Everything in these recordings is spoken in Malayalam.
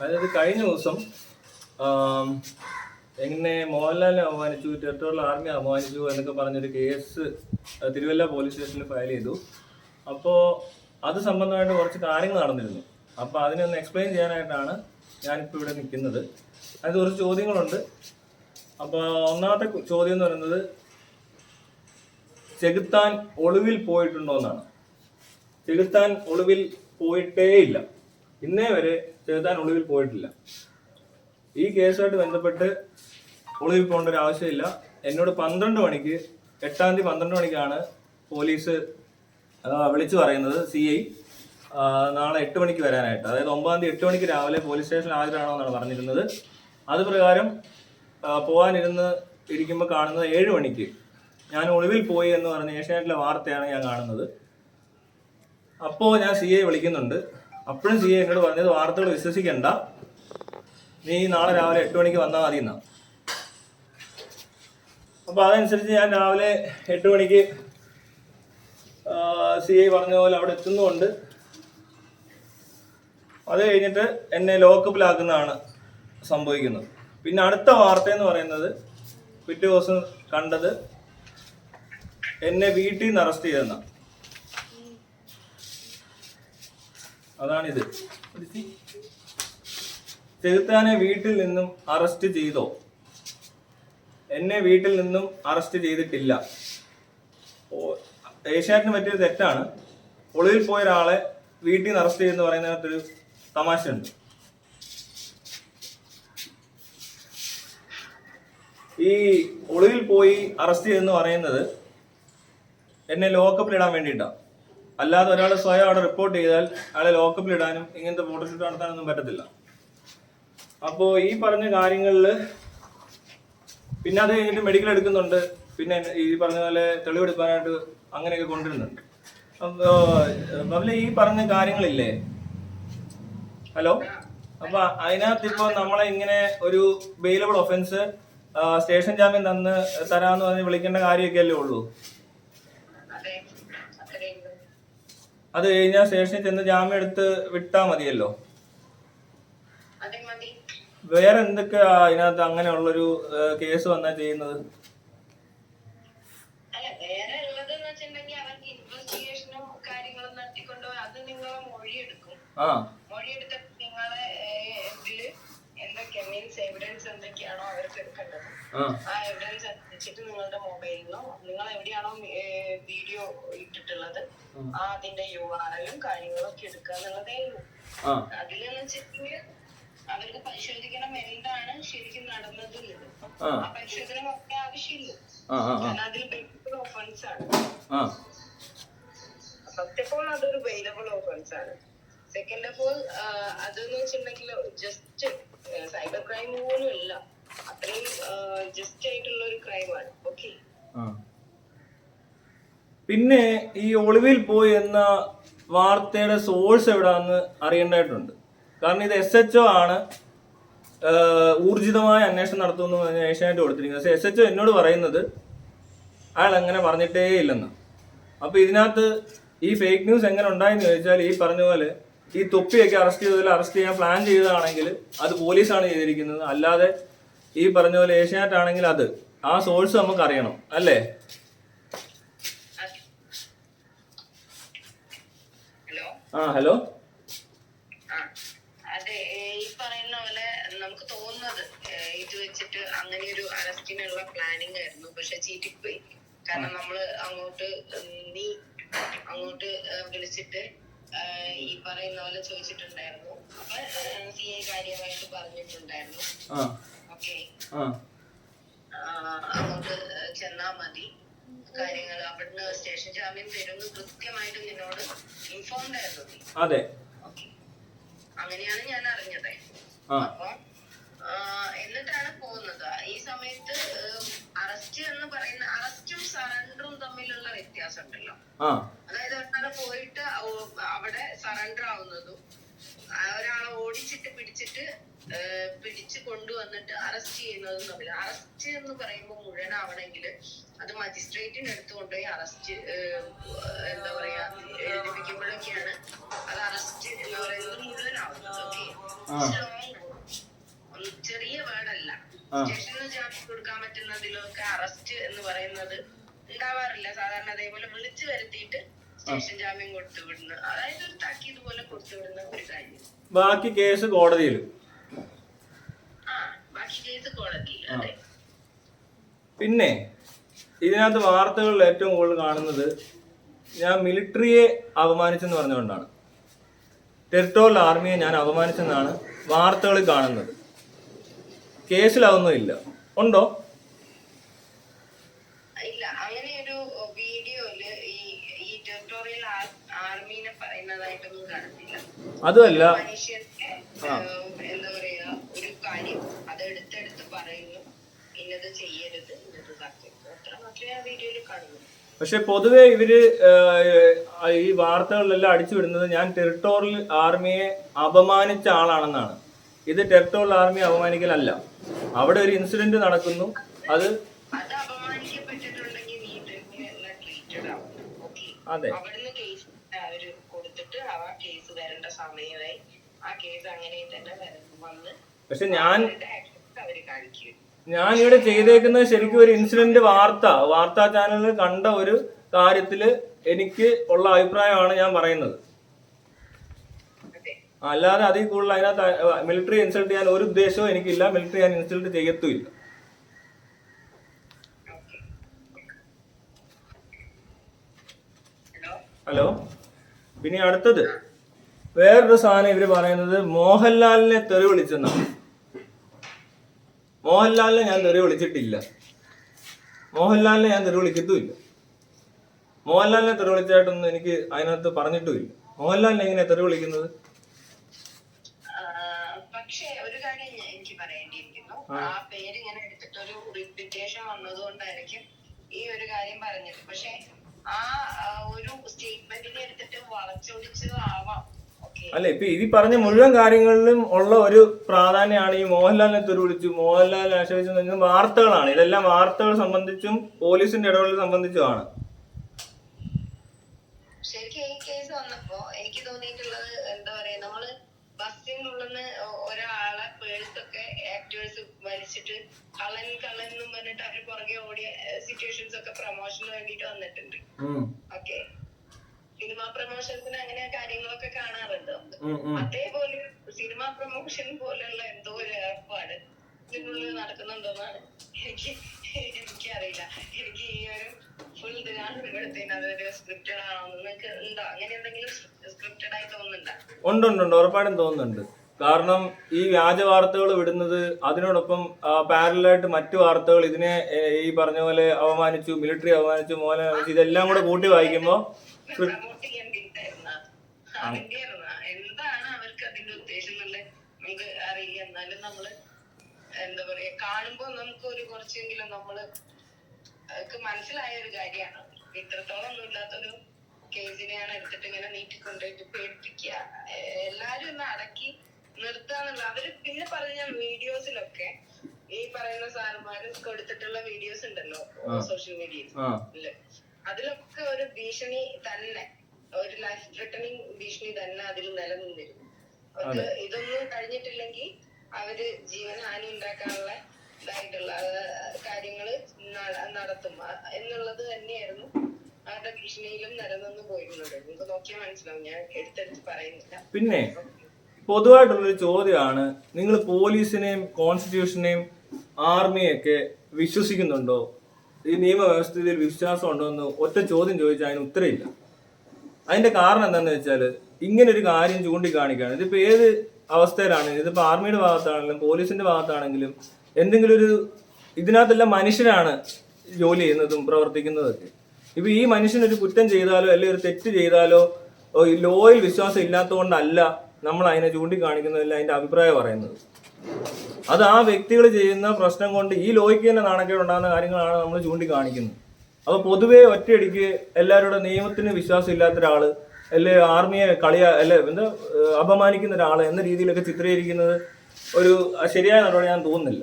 അതായത് കഴിഞ്ഞ ദിവസം എങ്ങനെ മോഹൻലാലിനെ അപമാനിച്ചു ടെറിട്ടോറിയൽ ആർമി അപമാനിച്ചു എന്നൊക്കെ പറഞ്ഞൊരു കേസ് തിരുവല്ല പോലീസ് സ്റ്റേഷനിൽ ഫയൽ ചെയ്തു. അപ്പോൾ അത് സംബന്ധമായിട്ട് കുറച്ച് കാര്യങ്ങൾ നടന്നിരുന്നു. അപ്പോൾ അതിനൊന്ന് എക്സ്പ്ലെയിൻ ചെയ്യാനായിട്ടാണ് ഞാനിപ്പോൾ ഇവിടെ നിൽക്കുന്നത്. അതിന് കുറച്ച് ചോദ്യങ്ങളുണ്ട്. അപ്പോൾ ഒന്നാമത്തെ ചോദ്യം എന്ന് പറയുന്നത് ചെകുത്താൻ ഒളിവിൽ പോയിട്ടുണ്ടോ എന്നാണ് ചെകുത്താൻ ഒളിവിൽ പോയിട്ടേ ഇല്ല ഇന്നേ വരെ ചെകുത്താൻ ഒളിവിൽ പോയിട്ടില്ല. ഈ കേസുമായിട്ട് ബന്ധപ്പെട്ട് ഒളിവിൽ പോകേണ്ട ഒരു ആവശ്യമില്ല. എന്നോട് പന്ത്രണ്ട് മണിക്ക് എട്ടാം തീയതി പന്ത്രണ്ട് മണിക്കാണ് പോലീസ് വിളിച്ചു പറയുന്നത് സി ഐ. നാളെ എട്ട് മണിക്ക് വരാനായിട്ട്. അതായത് ഒമ്പതാം തീയതി എട്ട് മണിക്ക് രാവിലെ പോലീസ് സ്റ്റേഷനിൽ ഹാജരാണോ എന്നാണ് പറഞ്ഞിരുന്നത്. അത് പ്രകാരം പോകാനിരുന്ന് ഇരിക്കുമ്പോൾ കാണുന്നത് ഏഴ് മണിക്ക്. ഞാൻ ഒളിവിൽ പോയി എന്ന് പറഞ്ഞ ഏഷ്യാനെറ്റിലെ വാർത്തയാണ് ഞാൻ കാണുന്നത്. അപ്പോൾ ഞാൻ സി ഐ വിളിക്കുന്നുണ്ട്. അപ്പോഴും സി എന്നോട് പറഞ്ഞത് വാർത്തകൾ വിശ്വസിക്കണ്ട. നീ നാളെ രാവിലെ എട്ട് മണിക്ക് വന്നാൽ മതി എന്നാ അപ്പോൾ അതനുസരിച്ച് ഞാൻ രാവിലെ എട്ട് മണിക്ക് സി ഐ പറഞ്ഞ പോലെ അവിടെ എത്തുന്നുണ്ട് അത് കഴിഞ്ഞിട്ട് എന്നെ ലോക്കപ്പിലാക്കുന്നതാണ് സംഭവിക്കുന്നത്. പിന്നെ അടുത്ത വാർത്ത എന്ന് പറയുന്നത് പിറ്റേ ദിവസം കണ്ടത് എന്നെ വീട്ടിൽ നിന്ന് അറസ്റ്റ് ചെയ്തെന്ന. അതാണിത്. ചെകുത്താനെ വീട്ടിൽ നിന്നും അറസ്റ്റ് ചെയ്തോ? എന്നെ വീട്ടിൽ നിന്നും അറസ്റ്റ് ചെയ്തിട്ടില്ല. ഏഷ്യാറ്റിന് പറ്റിയൊരു തെറ്റാണ്. ഒളിവിൽ പോയ ഒരാളെ വീട്ടിൽ നിന്ന് അറസ്റ്റ് ചെയ്യുന്ന പറയുന്നതിനകത്തൊരു തമാശയുണ്ട്. ഈ ഒളിവിൽ പോയി അറസ്റ്റ് ചെയ്തെന്ന് പറയുന്നത് എന്നെ ലോക്കപ്പിൽ ഇടാൻ വേണ്ടിയിട്ടാണ് അല്ലാതെ ഒരാൾ സ്വയം അവിടെ റിപ്പോർട്ട് ചെയ്താൽ അയാളെ ലോക്കപ്പിൽ ഇടാനും ഇങ്ങനത്തെ ഫോട്ടോഷൂട്ട് നടത്താനൊന്നും പറ്റത്തില്ല. അപ്പോൾ ഈ പറഞ്ഞ കാര്യങ്ങളിൽ പിന്നെ അത് കഴിഞ്ഞിട്ട് മെഡിക്കൽ എടുക്കുന്നുണ്ട്. പിന്നെ ഈ പറഞ്ഞ പോലെ തെളിവെടുക്കാനായിട്ട് അങ്ങനെയൊക്കെ കൊണ്ടുവരുന്നുണ്ട്. അപ്പോൾ ഈ പറഞ്ഞ കാര്യങ്ങളില്ലേ? ഹലോ? അപ്പൊ അതിനകത്ത് ഇപ്പൊ നമ്മളെ ഇങ്ങനെ ഒരു ബെയിലബിൾ ഒഫൻസ് സ്റ്റേഷൻ ജാമ്യം തന്ന് തരാന്ന് പറഞ്ഞ് വിളിക്കേണ്ട കാര്യമൊക്കെ അല്ലേ ഉള്ളൂ അതെ അത്രയുള്ളൂ അത് കഴിഞ്ഞാൽ സ്റ്റേഷനിൽ ചെന്ന് ജാമ്യം എടുത്ത് വിട്ടാ മതിയല്ലോ. വേറെ എന്തൊക്കെയാ അതിനകത്ത് അങ്ങനെയുള്ളൊരു കേസ് വന്നാ ചെയ്യുന്നത്? ആ. എവിഡൻസ് എന്തൊക്കെയാണോ അവർക്ക് എടുക്കേണ്ടത്? ആ. എവിഡൻസ് അനുസരിച്ചിട്ട് നിങ്ങളുടെ മൊബൈലിലോ നിങ്ങൾ എവിടെയാണോ അതിന്റെ യു ആർ എല്ലും കാര്യങ്ങളും ഒക്കെ എടുക്കുക എന്നുള്ളതേ ഉള്ളൂ. അതിലെന്ന് വെച്ചിട്ടുണ്ടെങ്കിൽ അവർക്ക് പരിശോധിക്കണം എന്താണ് ശരിക്കും നടന്നത് ആ. പരിശോധന ഒക്കെ ആവശ്യമില്ല. കാരണം അതിൽ ഓഫൻസ് ആണ്. ഫസ്റ്റ് ഓഫ് ഓൾ അതൊരു വെയിലബിൾ ഓഫൻസ് ആണ്. സെക്കൻഡ് ഓഫ് ഓൾ അതെന്ന് വെച്ചിട്ടുണ്ടെങ്കിൽ ജസ്റ്റ് സൈബർ ക്രൈം പോലും ഇല്ല അത്രയും ജസ്റ്റ് ആയിട്ടുള്ള ഒരു ക്രൈമാണ് ഓക്കെ. പിന്നെ ഈ ഒളിവിൽ പോയി എന്ന വാർത്തയുടെ സോഴ്സ് എവിടാന്ന് അറിയേണ്ടതായിട്ടുണ്ട്. കാരണം ഇത് എസ് എച്ച് ഒ ആണ് ഊർജിതമായ അന്വേഷണം നടത്തുന്നു ഏഷ്യാനെറ്റ് കൊടുത്തിരിക്കുന്നത്. പക്ഷേ എസ് എച്ച് ഒ എന്നോട് പറയുന്നത് അയാൾ അങ്ങനെ പറഞ്ഞിട്ടേ ഇല്ലെന്ന്. അപ്പൊ ഇതിനകത്ത് ഈ ഫേക്ക് ന്യൂസ് എങ്ങനെ ഉണ്ടായെന്ന് ചോദിച്ചാൽ ഈ പറഞ്ഞ പോലെ ഈ തൊപ്പിയൊക്കെ അറസ്റ്റ് ചെയ്തതിൽ അറസ്റ്റ് ചെയ്യാൻ പ്ലാൻ ചെയ്തതാണെങ്കിൽ അത് പോലീസാണ് ചെയ്തിരിക്കുന്നത്. അല്ലാതെ ഈ പറഞ്ഞ പോലെ ഏഷ്യാനെറ്റ് ആണെങ്കിൽ അത് ആ സോഴ്സ് നമുക്ക് അറിയണം അല്ലേ ഹലോ ആ ഹലോ? അതെ ഈ പറയുന്ന പോലെ നമുക്ക് തോന്നുന്നത് ഇത് വെച്ചിട്ട് അങ്ങനെ ഒരു അറസ്റ്റിനുള്ള പ്ലാനിങ് ആയിരുന്നു. പക്ഷെ ചീറ്റിപ്പോയി. കാരണം നമ്മൾ അങ്ങോട്ട് നീ അങ്ങോട്ട് വിളിച്ചിട്ട് ഈ പറയുന്ന പോലെ ചോദിച്ചിട്ടുണ്ടായിരുന്നു. അപ്പൊ സി ഐ കാര്യമായിട്ട് പറഞ്ഞിട്ടുണ്ടായിരുന്നു. ഓക്കെ. അങ്ങോട്ട് ചെന്നാ മതി. കാര്യങ്ങൾ അവിടുന്ന് സ്റ്റേഷൻ ജാമ്യം തരുമെന്ന് കൃത്യമായിട്ട് നിന്നോട് ഇൻഫോംഡ് ആയിരുന്നു നീ അതെ. അങ്ങനെയാണ് ഞാൻ അറിഞ്ഞത്. അപ്പൊ എന്നിട്ടാണ് പോകുന്നത്. ഈ സമയത്ത് അറസ്റ്റ് എന്ന് പറയുന്ന അറസ്റ്റും സറണ്ടറും തമ്മിലുള്ള വ്യത്യാസം ഉണ്ടല്ലോ അതായത് ഒരാളെ പോയിട്ട് അവിടെ സറണ്ടർ ആവുന്നതും ഒരാളെ ഓടിച്ചിട്ട് പിടിച്ചിട്ട് പിടിച്ച് കൊണ്ടുവന്നിട്ട് അറസ്റ്റ് ചെയ്യുന്നതും തമ്മിൽ. അറസ്റ്റ് എന്ന് പറയുമ്പോൾ മുഴുവനാവണമെങ്കിൽ അത് മജിസ്ട്രേറ്റിന് എടുത്തു കൊണ്ടുപോയി അറസ്റ്റ് എന്താ പറയാ എഴുതിപ്പിക്കുമ്പോഴൊക്കെയാണ് അത് അറസ്റ്റ് എന്ന് പറയുന്നത് മുഴുവനാവുന്നത്. ഓക്കെ ചെറിയ വേർഡല്ല. സ്റ്റേഷനിൽ ജാമ്യം കൊടുക്കാൻ പറ്റുന്നതിലൊക്കെ അറസ്റ്റ് എന്ന് പറയുന്നത് ഉണ്ടാവാറില്ല. സാധാരണ അതേപോലെ വിളിച്ചു വരുത്തിയിട്ട് സ്റ്റേഷൻ ജാമ്യം കൊടുത്തു വിടുന്നു അതായത് ഒരു താക്കീത് പോലെ കൊടുത്തു വിടുന്ന ഒരു കാര്യം. ബാക്കി കേസ് കോടതിയിലും ആ ബാക്കി കേസ് കോടതിയിൽ അതെ പിന്നെ ഇതിനകത്ത് വാർത്തകളിൽ ഏറ്റവും കൂടുതൽ കാണുന്നത് ഞാൻ മിലിറ്ററിയെ അപമാനിച്ചെന്ന് പറഞ്ഞുകൊണ്ടാണ്. ടെറിട്ടോറിയൽ ആർമിയെ ഞാൻ അപമാനിച്ചെന്നാണ് വാർത്തകളിൽ കാണുന്നത്. ഇല്ല. ഉണ്ടോ? ഇല്ല. അങ്ങനെ ഒരു വീഡിയോയിൽ ഈ ഈ ടെറിട്ടോറിയൽ ആർമീനെ പറയുന്നതായിട്ടൊന്നും കാണുന്നില്ല അതുമല്ല മനുഷ്യർക്ക് എന്താ പറയാ ഒരു കാര്യം അത് എടുത്തെടുത്ത് പറയുന്നു ഇന്നത് ചെയ്യരുത് ഇന്നത് അത്ര മാത്രമേ ആ വീഡിയോയിൽ കാണുന്നു പക്ഷെ പൊതുവെ ഇവർ ഈ വാർത്തകളിലെല്ലാം അടിച്ചു വിടുന്നത് ഞാൻ ടെറിട്ടോറിയൽ ആർമിയെ അപമാനിച്ച ആളാണെന്നാണ്. ഇത് ടെറിട്ടോറിയൽ ആർമിയെ അപമാനിക്കലല്ല. അവിടെ ഒരു ഇൻസിഡന്റ് നടക്കുന്നു. അത് അത് അവിടുന്ന് കേസ് അവർ കൊടുത്തിട്ട് ആ കേസ് വരേണ്ട സമയമായി. ആ കേസ് അങ്ങനെ തന്നെ വന്ന് പക്ഷെ ഞാൻ ഞാൻ ഇവിടെ ചെയ്തേക്കുന്നത് ശരിക്കും ഒരു ഇൻസിഡന്റ് വാർത്ത. വാർത്താ ചാനലിൽ കണ്ട ഒരു കാര്യത്തിൽ എനിക്ക് ഉള്ള അഭിപ്രായമാണ് ഞാൻ പറയുന്നത്. അല്ലാതെ അതിൽ കൂടുതൽ അതിനകത്ത് മിലിറ്ററി ഇൻസൾട്ട് ചെയ്യാൻ ഒരു ഉദ്ദേശവും എനിക്കില്ല. മിലിറ്ററി ഞാൻ ഇൻസൾട്ട് ചെയ്യത്തുമില്ല. ഹലോ? പിന്നെ അടുത്തത്. വേറൊരു സാധനം ഇവർ പറയുന്നത് മോഹൻലാലിനെ തെറി വിളിച്ചെന്നാണ്. മോഹൻലാലിനെ ഞാൻ തെറി വിളിച്ചിട്ടില്ല. മോഹൻലാലിനെ ഞാൻ തെറി വിളിക്കത്തുമില്ല മോഹൻലാലിനെ തെറി വിളിച്ചായിട്ടൊന്നും എനിക്ക് അതിനകത്ത് പറഞ്ഞിട്ടുമില്ല. മോഹൻലാലിനെ എങ്ങനെ തെറി വിളിക്കുന്നത്? പക്ഷേ ഒരു കാര്യം എനിക്ക് പറയേണ്ടിയിരിക്കുന്നു. ആ. പേര് ഇങ്ങനെ എടുത്തിട്ട് ഒരു റിപ്പിറ്റേഷൻ വന്നതുകൊണ്ടായിരിക്കും ഈ ഒരു കാര്യം പറഞ്ഞത്. പക്ഷെ ആ ഒരു സ്റ്റേറ്റ്മെന്റിനെ എടുത്തിട്ട് വളച്ചൊടിച്ചു ആവാം ഓക്കെ അല്ല? ഇപ്പൊ ഈ പറഞ്ഞ മുഴുവൻ കാര്യങ്ങളിലും ഉള്ള ഒരു പ്രാധാന്യമാണ് ഈ മോഹൻലാലിനെ തുരുവിളിച്ചു. വിളിച്ചു മോഹൻലാലിനെ ആശ്രയിച്ചു വാർത്തകളാണ്. ഇതെല്ലാം വാർത്തകൾ സംബന്ധിച്ചും പോലീസിന്റെ ഇടപെടൽ സംബന്ധിച്ചുമാണ്. ശരിക്കും ഈ കേസ് വന്നപ്പോ എനിക്ക് തോന്നിയിട്ടുള്ളത് എന്താ പറയാ നമ്മൾ ബസ്സിനുള്ളിന്ന് ഒരാളെ പേഴ്സ് ഒക്കെ ആക്ടേഴ്സ് വലിച്ചിട്ട് കള്ളൻ കള്ളൻ എന്നും പറഞ്ഞിട്ട് അവർ പുറകെ ഓടിയ സിറ്റുവേഷൻസ് ഒക്കെ പ്രൊമോഷന് വേണ്ടിട്ട് വന്നിട്ടുണ്ട്. ഓക്കെ. സിനിമ പ്രൊമോഷൻസിന് അങ്ങനെ കാര്യങ്ങളൊക്കെ കാണാറുണ്ട്. അതേപോലെ സിനിമ പ്രൊമോഷൻ പോലെയുള്ള എന്തോ ഒരു ഏർപ്പാട് ഇതിനുള്ളിൽ നടക്കുന്നുണ്ടോന്നാണ് എനിക്ക് എനിക്കറിയില്ല. എനിക്ക് ഈ ഒരു ഫുൾ ഇത് കാണുമ്പോഴത്തേന് അതൊരു സ്ക്രിപ്റ്റഡ് ആണോ നിങ്ങൾക്ക് ഉണ്ടോ? അങ്ങനെ എന്തെങ്കിലും സ്ക്രിപ്റ്റഡ് ആയി തോന്നുന്നുണ്ടോ? ഉണ്ട് ഉണ്ട് ഉണ്ട്. ഉറപ്പായിട്ടും തോന്നുന്നുണ്ട്. കാരണം ഈ വ്യാജ വാർത്തകൾ വിടുന്നത് അതിനോടൊപ്പം പാരലായിട്ട് മറ്റു വാർത്തകൾ ഇതിനെ ഈ പറഞ്ഞ പോലെ അവമാനിച്ചു മിലിറ്ററി അവമാനിച്ചു മോനെ ഇതെല്ലാം കൂടെ കൂട്ടി വായിക്കുമ്പോൾ പ്രൊമോട്ട് ചെയ്യാൻ വേണ്ടിയിട്ടായിരുന്ന. അതിന്റെ എന്താണ് അവർക്ക് അതിന്റെ ഉദ്ദേശം എന്നുള്ളത് നമുക്ക് അറിയില്ല. എന്നാലും നമ്മൾ എന്താ പറയാ കാണുമ്പോ നമുക്ക് ഒരു കുറച്ചെങ്കിലും നമ്മൾ മനസ്സിലായ ഒരു കാര്യമാണ്. ഇത്രത്തോളം ഒന്നും ഇല്ലാത്തൊരു കേസിനെയാണ് എടുത്തിട്ട് ഇങ്ങനെ നീട്ടിക്കൊണ്ടുപോയിട്ട് പേടിപ്പിക്കുക. എല്ലാരും ഒന്ന് അടക്കി നിർത്താന്നുള്ള അവർ പിന്നെ പറഞ്ഞ വീഡിയോസിലൊക്കെ ഈ പറയുന്ന സാറുമാര് കൊടുത്തിട്ടുള്ള വീഡിയോസ് ഉണ്ടല്ലോ സോഷ്യൽ മീഡിയയിൽ. അതിലൊക്കെ ഭീഷണി തന്നെ. ഒരു ലൈഫ് ത്രെട്ടനിങ് ഭീഷണി തന്നെ അതിൽ നിലനിന്നിരുന്നു. അവർക്ക് ഇതൊന്നും കഴിഞ്ഞിട്ടില്ലെങ്കിൽ അവർ ജീവനഹാനി ഉണ്ടാക്കാനുള്ള ഇതായിട്ടുള്ള കാര്യങ്ങൾ നട- നടത്തും. എന്നുള്ളത് തന്നെയായിരുന്നു അവരുടെ ഭീഷണിയിലും നിലനിന്ന് പോയിരുന്നത്. നിങ്ങൾക്ക് നോക്കിയാൽ മനസ്സിലാവും. ഞാൻ എടുത്തെടുത്ത് പറയുന്നില്ല. പിന്നെ പൊതുവായിട്ടുള്ളൊരു ചോദ്യമാണ് നിങ്ങൾ പോലീസിനെയും കോൺസ്റ്റിറ്റ്യൂഷനെയും ആർമിയൊക്കെ വിശ്വസിക്കുന്നുണ്ടോ? ഈ നിയമവ്യവസ്ഥയിൽ വിശ്വാസം ഉണ്ടോ എന്ന് ഒറ്റ ചോദ്യം ചോദിച്ചാൽ അതിന് ഉത്തരമില്ല. അതിന്റെ കാരണം എന്താണെന്ന് വെച്ചാൽ ഇങ്ങനെ ഒരു കാര്യം ചൂണ്ടിക്കാണിക്കുകയാണ് ഇതിപ്പോ ഏത് അവസ്ഥയിലാണ്? ഇതിപ്പോ ആർമിയുടെ ഭാഗത്താണെങ്കിലും പോലീസിന്റെ ഭാഗത്താണെങ്കിലും എന്തെങ്കിലും ഒരു ഇതിനകത്തെല്ലാം മനുഷ്യരാണ് ജോലി ചെയ്യുന്നതും പ്രവർത്തിക്കുന്നതൊക്കെ. ഇപ്പൊ ഈ മനുഷ്യനൊരു കുറ്റം ചെയ്താലോ അല്ലെങ്കിൽ ഒരു തെറ്റ് ചെയ്താലോ ലോയിൽ വിശ്വാസം ഇല്ലാത്തതുകൊണ്ടല്ല നമ്മൾ അതിനെ ചൂണ്ടിക്കാണിക്കുന്നതല്ല അതിന്റെ അഭിപ്രായം പറയുന്നത്. അത് ആ വ്യക്തികൾ ചെയ്യുന്ന പ്രശ്നം കൊണ്ട് ഈ ലോയ്ക്ക് തന്നെ നാണക്കേട് ഉണ്ടാകുന്ന കാര്യങ്ങളാണ് നമ്മൾ ചൂണ്ടിക്കാണിക്കുന്നത്. അപ്പൊ പൊതുവെ ഒറ്റയടിക്ക് എല്ലാവരുടെ നിയമത്തിന് വിശ്വാസം ഇല്ലാത്ത ഒരാൾ അല്ലെ ആർമിയെ കളിയ അല്ലെ എന്താ അപമാനിക്കുന്ന ഒരാൾ എന്ന രീതിയിലൊക്കെ ചിത്രീകരിക്കുന്നത് ഒരു ശരിയായ നടപടി ഞാൻ തോന്നുന്നില്ല.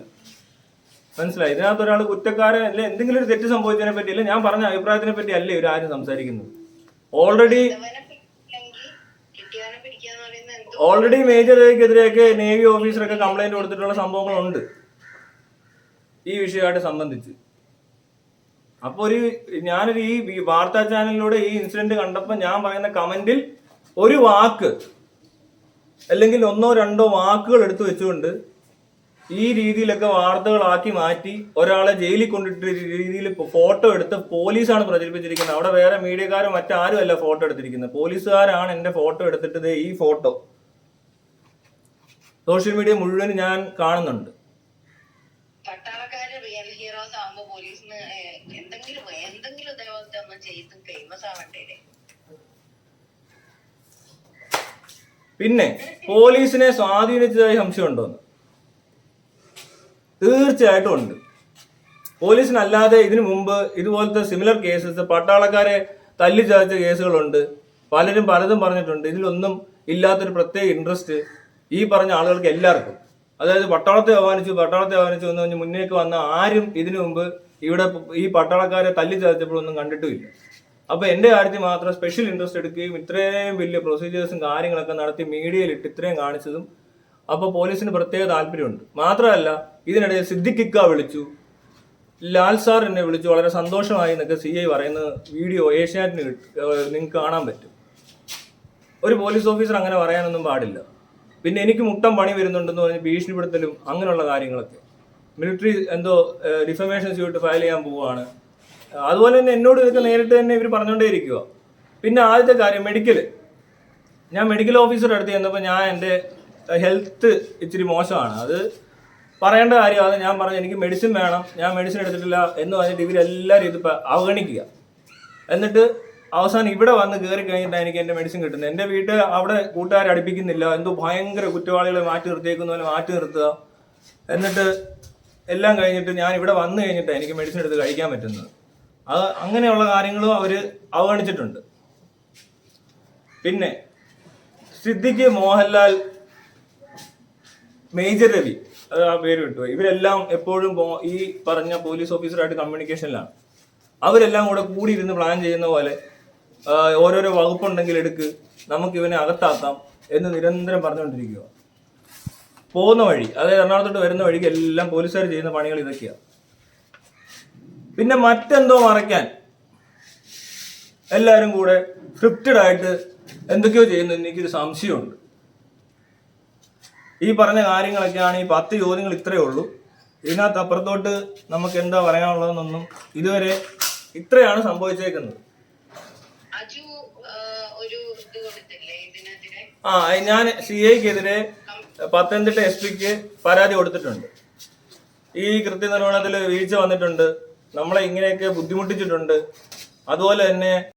മനസ്സിലായി? ഇതിനകത്ത് ഒരാൾ കുറ്റക്കാരൻ അല്ലെ എന്തെങ്കിലും ഒരു തെറ്റ് സംഭവിച്ചതിനെ പറ്റി അല്ലെ ഞാൻ പറഞ്ഞ അഭിപ്രായത്തിനെ പറ്റി അല്ലേ ആരും സംസാരിക്കുന്നത്? ഓൾറെഡി ഇവനെ പിടിക്കില്ലെങ്കിൽ കിട്ടിയവനെ പിടിക്കാന്ന് പറയുന്നത് എന്തോ ഓൾറെഡി മേജർ രവിക്കെതിരെയൊക്കെ നേവി ഓഫീസറൊക്കെ കംപ്ലൈന്റ് കൊടുത്തിട്ടുള്ള സംഭവങ്ങളുണ്ട്. ഈ വിഷയമായിട്ട് സംബന്ധിച്ച്. അപ്പൊ ഒരു ഞാനൊരു ഈ വാർത്താ ചാനലിലൂടെ ഈ ഇൻസിഡന്റ് കണ്ടപ്പോൾ ഞാൻ പറയുന്ന കമന്റിൽ ഒരു വാക്ക് അല്ലെങ്കിൽ ഒന്നോ രണ്ടോ വാക്കുകൾ എടുത്തു വെച്ചുകൊണ്ട് ഈ രീതിയിലൊക്കെ വാർത്തകളാക്കി മാറ്റി ഒരാളെ ജയിലിൽ കൊണ്ടിട്ട് രീതിയിൽ ഫോട്ടോ എടുത്ത് പോലീസാണ് പ്രചരിപ്പിച്ചിരിക്കുന്നത്. അവിടെ വേറെ മീഡിയക്കാരും മറ്റാരും അല്ല ഫോട്ടോ എടുത്തിരിക്കുന്നത്. പോലീസുകാരാണ് എന്റെ ഫോട്ടോ എടുത്തിട്ടത് ഈ ഫോട്ടോ. സോഷ്യൽ മീഡിയ മുഴുവൻ ഞാൻ കാണുന്നുണ്ട്. പിന്നെ പോലീസിനെ ഹീറോസ് ആവുമ്പോ പോലീസിന് ഏഹ്, എന്തെങ്കിലും എന്തെങ്കിലും ഇതേപോലത്തെ ഒന്ന് ചെയ്ത് ഫേമസ് ആവണ്ടേ പിന്നെ പോലീസിനെ സ്വാധീനിച്ചതായി സംശയമുണ്ടോന്ന് തീർച്ചയായിട്ടും ഉണ്ട്. പോലീസിനല്ലാതെ ഇതിനു മുമ്പ് ഇതുപോലത്തെ സിമിലർ കേസസ് പട്ടാളക്കാരെ തല്ലി ചതച്ച കേസുകളുണ്ട്. പലരും പലതും പറഞ്ഞിട്ടുണ്ട്. ഇതിലൊന്നും ഇല്ലാത്തൊരു പ്രത്യേക ഇൻട്രസ്റ്റ് ഈ പറഞ്ഞ ആളുകൾക്ക് എല്ലാവർക്കും. അതായത് പട്ടാളത്തെ അവമാനിച്ചു പട്ടാളത്തെ അവമാനിച്ചു എന്ന് പറഞ്ഞ് മുന്നേക്ക് വന്ന ആരും ഇതിനു മുമ്പ് ഇവിടെ ഈ പട്ടാളക്കാരെ തല്ലി ചതച്ചപ്പോഴൊന്നും കണ്ടിട്ടുമില്ല. അപ്പൊ എന്റെ കാര്യത്തിൽ മാത്രം സ്പെഷ്യൽ ഇൻട്രസ്റ്റ് എടുക്കുകയും ഇത്രയും വലിയ പ്രൊസീജിയേഴ്സും കാര്യങ്ങളൊക്കെ നടത്തി മീഡിയയിൽ ഇട്ട് ഇത്രയും കാണിച്ചതും അപ്പൊ പോലീസിന് പ്രത്യേക താല്പര്യമുണ്ട്. മാത്രമല്ല ഇതിനിടയിൽ സിദ്ദിഖിക്ക വിളിച്ചു. ലാൽ സാർ എന്നെ വിളിച്ചു. വളരെ സന്തോഷമായി എന്നൊക്കെ സി ഐ പറയുന്ന വീഡിയോ ഏഷ്യാനെറ്റിന് നിങ്ങൾക്ക് കാണാൻ പറ്റും. ഒരു പോലീസ് ഓഫീസർ അങ്ങനെ പറയാനൊന്നും പാടില്ല. പിന്നെ എനിക്ക് മുട്ടം പണി വരുന്നുണ്ടെന്ന് പറഞ്ഞ് ഭീഷണിപ്പെടുത്തലും അങ്ങനെയുള്ള കാര്യങ്ങളൊക്കെ. മിലിറ്ററി എന്തോ ഡിഫമേഷൻ സ്യൂട്ട് ഫയൽ ചെയ്യാൻ പോവുകയാണ്. അതുപോലെ തന്നെ എന്നോട് ഇതൊക്കെ നേരിട്ട് തന്നെ ഇവർ പറഞ്ഞുകൊണ്ടേ ഇരിക്കുക പിന്നെ ആദ്യത്തെ കാര്യം മെഡിക്കൽ ഞാൻ മെഡിക്കൽ ഓഫീസറുടെ അടുത്ത് ചെന്നപ്പോൾ ഞാൻ എന്റെ ഹെൽത്ത് ഇച്ചിരി മോശമാണ്. അത് പറയേണ്ട കാര്യമാണ്. ഞാൻ പറഞ്ഞു എനിക്ക് മെഡിസിൻ വേണം. ഞാൻ മെഡിസിൻ എടുത്തിട്ടില്ല എന്ന് പറഞ്ഞിട്ട് ഇവരെല്ലാവരും ഇത് അവഗണിക്കുക. എന്നിട്ട് അവസാനം ഇവിടെ വന്ന് കയറി കഴിഞ്ഞിട്ടാണ് എനിക്ക് എന്റെ മെഡിസിൻ കിട്ടുന്നത്. എന്റെ വീട്ടിൽ അവിടെ കൂട്ടുകാരെ അടുപ്പിക്കുന്നില്ല. എന്തോ ഭയങ്കര കുറ്റവാളികളെ മാറ്റി നിർത്തിയേക്കുന്ന പോലെ മാറ്റി നിർത്തുക. എന്നിട്ട് എല്ലാം കഴിഞ്ഞിട്ട് ഞാൻ ഇവിടെ വന്നു കഴിഞ്ഞിട്ടാണ് എനിക്ക് മെഡിസിൻ എടുത്ത് കഴിക്കാൻ പറ്റുന്നത്. അത് അങ്ങനെയുള്ള കാര്യങ്ങളും അവർ അവഗണിച്ചിട്ടുണ്ട്. പിന്നെ സിദ്ദിഖ് മോഹൻലാൽ മേജർ രവി അത് ആ പേര് വിട്ടു ഇവരെല്ലാം എപ്പോഴും ഈ പറഞ്ഞ പോലീസ് ഓഫീസറായിട്ട് കമ്മ്യൂണിക്കേഷനിലാണ് അവരെല്ലാം കൂടെ കൂടി ഇരുന്ന് പ്ലാൻ ചെയ്യുന്ന പോലെ ഓരോരോ വകുപ്പുണ്ടെങ്കിൽ എടുക്ക് നമുക്ക് ഇവനെ അകത്താക്കാം എന്ന് നിരന്തരം പറഞ്ഞുകൊണ്ടിരിക്കുക. പോകുന്ന വഴി അതായത് എറണാകുളത്തോട്ട് വരുന്ന വഴിക്ക് എല്ലാം പോലീസുകാർ ചെയ്യുന്ന പണികൾ ഇതൊക്കെയാണ് പിന്നെ മറ്റെന്തോ മറയ്ക്കാൻ എല്ലാവരും കൂടെ സ്ക്രിപ്റ്റഡ് ആയിട്ട് എന്തൊക്കെയോ ചെയ്യുന്നു എനിക്കൊരു സംശയമുണ്ട്. ഈ പറഞ്ഞ കാര്യങ്ങളൊക്കെയാണ് ഈ പത്ത് ചോദ്യങ്ങൾ ഇത്രയേ ഉള്ളൂ. ഇതിനകത്ത് അപ്പുറത്തോട്ട് നമുക്ക് എന്താ പറയാനുള്ളതെന്നൊന്നും ഇതുവരെ ഇത്രയാണ് സംഭവിച്ചേക്കുന്നത്. ആ ഞാൻ സി ഐക്കെതിരെ പത്തനംതിട്ട എസ് പിക്ക് പരാതി കൊടുത്തിട്ടുണ്ട്. ഈ കൃത്യനിർവഹണത്തിൽ വീഴ്ച വന്നിട്ടുണ്ട്. നമ്മളെ ഇങ്ങനെയൊക്കെ ബുദ്ധിമുട്ടിച്ചിട്ടുണ്ട്. അതുപോലെ തന്നെ